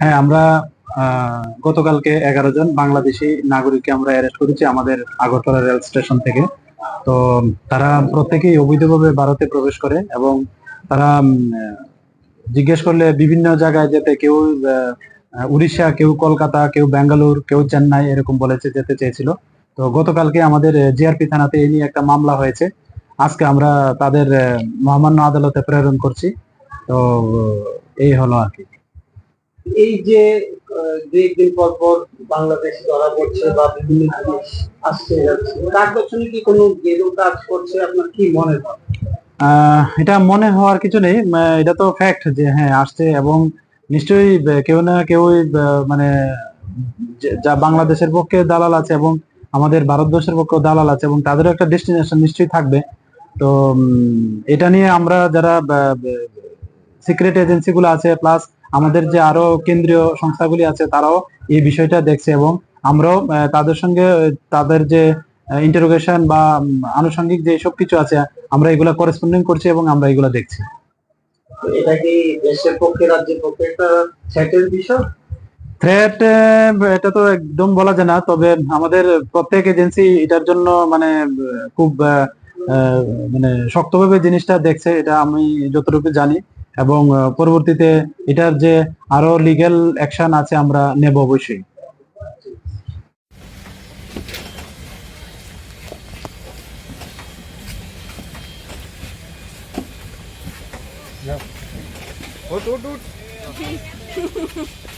হ্যাঁ আমরা গতকালকে এগারো জন বাংলাদেশি নাগরিককে আমরা অ্যারেস্ট করেছি আমাদের আগরতলা রেল স্টেশন থেকে। তো, তারা প্রত্যেকেই অবৈধভাবে ভারতে প্রবেশ করে এবং তারা জিজ্ঞেস করলে বিভিন্ন জায়গায় যেতে কেউ উড়িষ্যা, কেউ কলকাতা, কেউ ব্যাঙ্গালোর, কেউ চেন্নাই এরকম বলেছে, যেতে চেয়েছিল। তো, গতকালকে আমাদের জিআরপি থানাতে এই নিয়ে একটা মামলা হয়েছে। আজকে আমরা তাদের মহামান্য আদালতে প্রেরণ করছি। তো এই হলো আর কি। এই যে দুই একদিন পর পর বাংলাদেশ ধরা পড়ছে বা বিভিন্ন জিনিস আসছে যাচ্ছে তার পেছনে কি কোনো গেরু কাজ করছে? আপনার কি মনে হয়? এটা মনে হওয়ার কিছু নেই। এটা তো ফ্যাক্ট যে হ্যাঁ আসছে এবং নিশ্চয়ই কেউ না কেউ মানে যা বাংলাদেশের পক্ষে দালাল আছে এবং আমাদের ভারতবর্ষের পক্ষেও দালাল আছে এবং তাদেরও একটা ডেস্টিনেশন নিশ্চয়ই থাকবে। তো এটা নিয়ে আমরা যারা সিক্রেট এজেন্সি গুলো আছে প্লাস আমাদের যে আরও কেন্দ্রীয় সংস্থাগুলি আছে তারাও এই বিষয়টা দেখছে এবং আমরাও তাদের সঙ্গে তাদের যে ইন্টারোগেশন বা আনুষঙ্গিক যে সব কিছু আছে আমরা এগুলা করেসপন্ডিং করছি এবং আমরা এগুলা দেখছি। এটা কি দেশের পক্ষে রাজ্যের পক্ষে একটা থ্রেটের বিষয়? থ্রেট এটা তো একদম বলা যায় না তবে আমাদের প্রত্যেক এজেন্সি এটার জন্য মানে খুব মানে শক্তভাবে জিনিসটা দেখছে এটা আমি যতটুকু জানি। এবং পরবর্তীতে এটার যে আরও লিগ্যাল অ্যাকশন আছে আমরা নেব অবশ্যই।